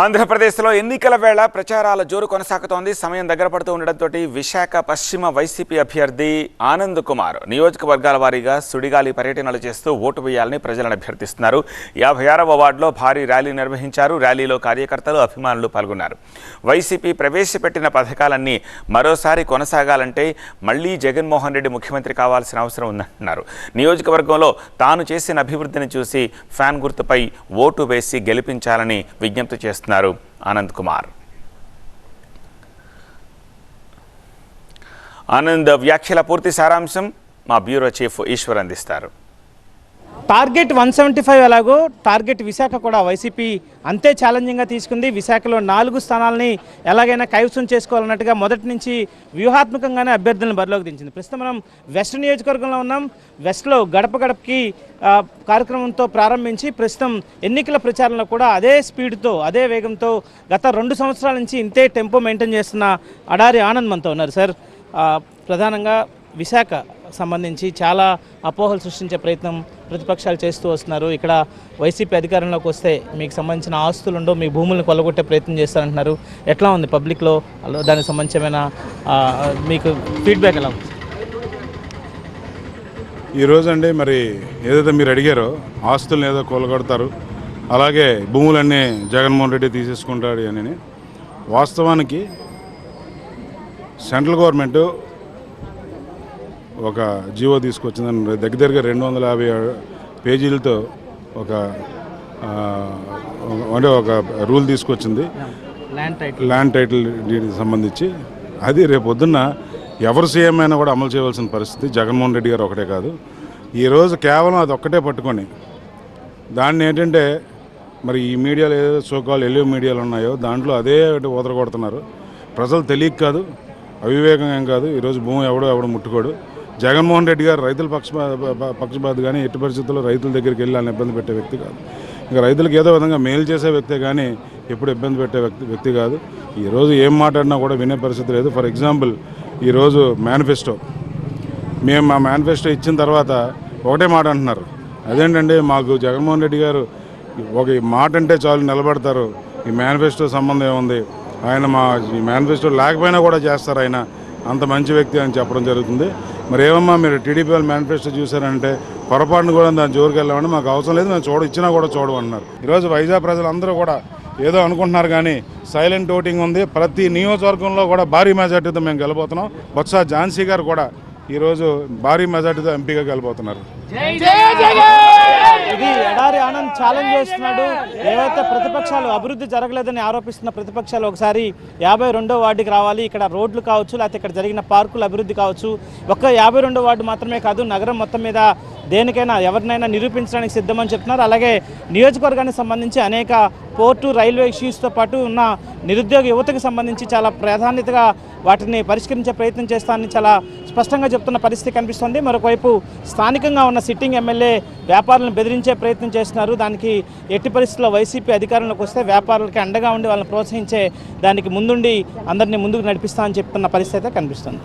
ఆంధ్రప్రదేశ్లో ఎన్నికల వేళ ప్రచారాల జోరు కొనసాగుతోంది. సమయం దగ్గర పడుతూ ఉండడంతో విశాఖ పశ్చిమ వైసీపీ అభ్యర్థి ఆనంద్ కుమార్ నియోజకవర్గాల వారీగా సుడిగాలి పర్యటనలు చేస్తూ ఓటు వేయాలని ప్రజలను అభ్యర్థిస్తున్నారు. యాభై ఆరవ వార్డులో భారీ ర్యాలీ నిర్వహించారు. ర్యాలీలో కార్యకర్తలు అభిమానులు పాల్గొన్నారు. వైసీపీ ప్రవేశపెట్టిన పథకాలన్నీ మరోసారి కొనసాగాలంటే మళ్ళీ జగన్మోహన్ రెడ్డి ముఖ్యమంత్రి కావాల్సిన అవసరం ఉందంటున్నారు. నియోజకవర్గంలో తాను చేసిన అభివృద్ధిని చూసి ఫ్యాన్ గుర్తుపై ఓటు వేసి గెలిపించాలని విజ్ఞప్తి చేస్తున్నారు. ఆనంద్ కుమార్. ఆనంద్ వ్యాఖ్యల పూర్తి సారాంశం మా బ్యూరో చీఫ్ ఈశ్వర్ అందిస్తారు. టార్గెట్ వన్ సెవెంటీ ఫైవ్ ఎలాగో టార్గెట్ విశాఖ కూడా వైసీపీ అంతే ఛాలెంజింగ్గా తీసుకుంది. విశాఖలో నాలుగు స్థానాలని ఎలాగైనా కైవసం చేసుకోవాలన్నట్టుగా మొదటి నుంచి వ్యూహాత్మకంగానే అభ్యర్థులను బరిలోకి దించింది. ప్రస్తుతం మనం వెస్ట్ నియోజకవర్గంలో ఉన్నాం. వెస్ట్లో గడప గడపకి కార్యక్రమంతో ప్రారంభించి ప్రస్తుతం ఎన్నికల ప్రచారంలో కూడా అదే స్పీడ్తో అదే వేగంతో గత రెండు సంవత్సరాల నుంచి ఇంతే టెంపో మెయింటైన్ చేస్తున్న అడారి ఆనంద్ మనతో ఉన్నారు. సార్ ప్రధానంగా విశాఖ సంబంధించి చాలా అపోహలు సృష్టించే ప్రయత్నం ప్రతిపక్షాలు చేస్తూ వస్తున్నారు. ఇక్కడ వైసీపీ అధికారంలోకి వస్తే మీకు సంబంధించిన ఆస్తులు ఉండవు మీ భూములను కొల్లగొట్టే ప్రయత్నం చేస్తారంటున్నారు. ఎట్లా ఉంది పబ్లిక్లో? దానికి సంబంధించిన మీకు ఫీడ్బ్యాక్ ఎలా ఉంది? ఈరోజు అండి మరి ఏదైతే మీరు అడిగారో ఆస్తులను ఏదో కూలగొడతారు అలాగే భూములన్నీ జగన్మోహన్ రెడ్డి తీసేసుకుంటాడు అని. వాస్తవానికి సెంట్రల్ గవర్నమెంట్ ఒక జీవో తీసుకొచ్చిందని దగ్గర దగ్గర రెండు వందల యాభై పేజీలతో ఒక అంటే ఒక రూల్ తీసుకొచ్చింది. ల్యాండ్ టైటిల్ ల్యాండ్ టైటిల్ డీడ్కి సంబంధించి. అది రేపు పొద్దున్న ఎవరు సీఎం అయినా కూడా అమలు చేయవలసిన పరిస్థితి జగన్మోహన్ రెడ్డి గారు ఒకటే కాదు. ఈరోజు కేవలం అది ఒక్కటే పట్టుకొని దాన్ని ఏంటంటే మరి ఈ మీడియాలో ఏదో సోకాల్ ఎల్లో మీడియాలు ఉన్నాయో దాంట్లో అదే కొడుతున్నారు ప్రజలు తెలియక కాదు అవివేకం ఏం కాదు ఈరోజు భూమి ఎవడో ఎవడో ముట్టుకోడు. జగన్మోహన్ రెడ్డి గారు రైతుల పక్ష పక్షపాతి కానీ ఎట్టి పరిస్థితుల్లో రైతుల దగ్గరికి వెళ్ళి వాళ్ళని ఇబ్బంది పెట్టే వ్యక్తి కాదు. ఇంకా రైతులకు ఏదో విధంగా మేలు చేసే వ్యక్తే కానీ ఎప్పుడు ఇబ్బంది పెట్టే వ్యక్తి వ్యక్తి కాదు. ఈరోజు ఏం మాట్లాడినా కూడా వినే పరిస్థితి లేదు. ఫర్ ఎగ్జాంపుల్ ఈరోజు మేనిఫెస్టో. మేము మా మేనిఫెస్టో ఇచ్చిన తర్వాత ఒకటే మాట అంటున్నారు. అదేంటండి మాకు జగన్మోహన్ రెడ్డి గారు ఒక మాట అంటే చాలు నిలబడతారు. ఈ మేనిఫెస్టో సంబంధం ఏముంది? ఆయన మా ఈ మేనిఫెస్టో లేకపోయినా కూడా చేస్తారు ఆయన. అంత మంచి వ్యక్తి అని చెప్పడం జరుగుతుంది. మరి ఏమమ్మా మీరు టీడీపీ వాళ్ళు మేనిఫెస్టో చూశారంటే పొరపాటును కూడా దాని జోరుకు వెళ్ళామని మాకు అవసరం లేదు మేము చూడ ఇచ్చినా కూడా చూడమన్నారు ఈరోజు వైజాగ్ ప్రజలందరూ కూడా ఏదో అనుకుంటున్నారు కానీ సైలెంట్ ఓటింగ్ ఉంది. ప్రతి నియోజకవర్గంలో కూడా భారీ మెజార్టీతో మేము గెలబోతున్నాం. బొత్స ఝాన్సీ గారు కూడా ఈరోజు భారీ మెజార్టీతో ఎంపీగా గెలబోతున్నారు. ఇది ఎడారి ఆనంద్ ఛాలెంజ్ చేస్తున్నాడు. ఏవైతే ప్రతిపక్షాలు అభివృద్ధి జరగలేదని ఆరోపిస్తున్న ప్రతిపక్షాలు ఒకసారి యాభై రెండో వార్డుకి రావాలి. ఇక్కడ రోడ్లు కావచ్చు లేకపోతే ఇక్కడ జరిగిన పార్కుల అభివృద్ధి కావచ్చు. ఒక్క యాభై రెండో వార్డు మాత్రమే కాదు నగరం మొత్తం మీద దేనికైనా ఎవరినైనా నిరూపించడానికి సిద్ధమని చెప్తున్నారు. అలాగే నియోజకవర్గానికి సంబంధించి అనేక పోర్టు రైల్వే ఇష్యూస్తో పాటు ఉన్న నిరుద్యోగ యువతకు సంబంధించి చాలా ప్రాధాన్యతగా వాటిని పరిష్కరించే ప్రయత్నం చేస్తానని చాలా స్పష్టంగా చెప్తున్న పరిస్థితి కనిపిస్తుంది. మరొకవైపు స్థానికంగా ఉన్న సిట్టింగ్ ఎమ్మెల్యే వ్యాపారులను బెదిరించే ప్రయత్నం చేస్తున్నారు. దానికి ఎట్టి పరిస్థితుల్లో వైసీపీ అధికారంలోకి వస్తే వ్యాపారులకి అండగా ఉండి వాళ్ళని ప్రోత్సహించే దానికి ముందుండి అందరినీ ముందుకు నడిపిస్తా అని చెప్తున్న పరిస్థితి అయితే కనిపిస్తుంది.